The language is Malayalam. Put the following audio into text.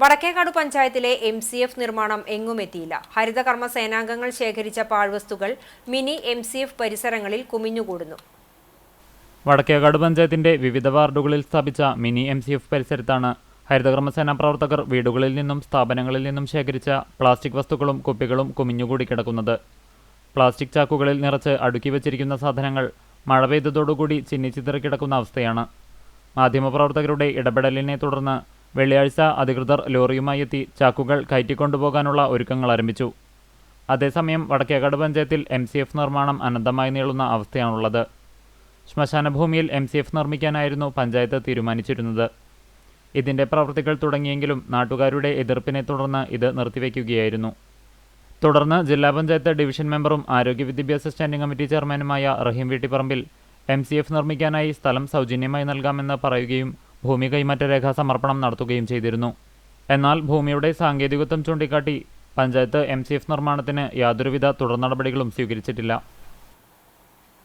വടക്കേക്കാട് പഞ്ചായത്തിലെ എം സി എഫ് നിർമ്മാണം എങ്ങുമെത്തിയില്ല ഹരിതകർമ്മ സേനാംഗങ്ങൾ ശേഖരിച്ച പാഴ്വസ്തുക്കൾ മിനി എം സി എഫ് പരിസരങ്ങളിൽ കുമിഞ്ഞുകൂടുന്നു. വടക്കേകാട് പഞ്ചായത്തിന്റെ വിവിധ വാർഡുകളിൽ സ്ഥാപിച്ച മിനി എം സി എഫ് പരിസരത്താണ് ഹരിതകർമ്മസേനാ പ്രവർത്തകർ വീടുകളിൽ നിന്നും സ്ഥാപനങ്ങളിൽ നിന്നും ശേഖരിച്ച പ്ലാസ്റ്റിക് വസ്തുക്കളും കുപ്പികളും കുമിഞ്ഞുകൂടി കിടക്കുന്നത്. പ്ലാസ്റ്റിക് ചാക്കുകളിൽ നിറച്ച് അടുക്കി വച്ചിരിക്കുന്ന സാധനങ്ങൾ മഴ പെയ്തതോടുകൂടി ചിന്നിച്ചിതറി കിടക്കുന്ന അവസ്ഥയാണ്. മാധ്യമപ്രവർത്തകരുടെ ഇടപെടലിനെ തുടർന്ന് വെള്ളിയാഴ്ച അധികൃതർ ലോറിയുമായി എത്തി ചാക്കുകൾ കയറ്റിക്കൊണ്ടുപോകാനുള്ള ഒരുക്കങ്ങൾ ആരംഭിച്ചു. അതേസമയം വടക്കേകാട് പഞ്ചായത്തിൽ എം സി എഫ് നിർമ്മാണം അനന്തമായി നീളുന്ന അവസ്ഥയാണുള്ളത്. ശ്മശാന ഭൂമിയിൽ എം സി എഫ് നിർമ്മിക്കാനായിരുന്നു പഞ്ചായത്ത് തീരുമാനിച്ചിരുന്നത്. ഇതിന്റെ പ്രവൃത്തികൾ തുടങ്ങിയെങ്കിലും നാട്ടുകാരുടെ എതിർപ്പിനെ തുടർന്ന് ഇത് നിർത്തിവെക്കുകയായിരുന്നു. തുടർന്ന് ജില്ലാ പഞ്ചായത്ത് ഡിവിഷൻ മെമ്പറും ആരോഗ്യ വിദ്യാഭ്യാസ സ്റ്റാൻഡിംഗ് കമ്മിറ്റി ചെയർമാനുമായ Rahim Veettipparambil M C F നിർമ്മിക്കാനായി സ്ഥലം സൗജന്യമായി നൽകാമെന്ന് പറയുകയും ഭൂമി കൈമാറ്റ രേഖ സമർപ്പണം നടത്തുകയും ചെയ്തിരുന്നു. എന്നാൽ ഭൂമിയുടെ സാങ്കേതികത്വം ചൂണ്ടിക്കാട്ടി പഞ്ചായത്ത് എം നിർമ്മാണത്തിന് യാതൊരുവിധ തുടർ നടപടികളും സ്വീകരിച്ചിട്ടില്ല.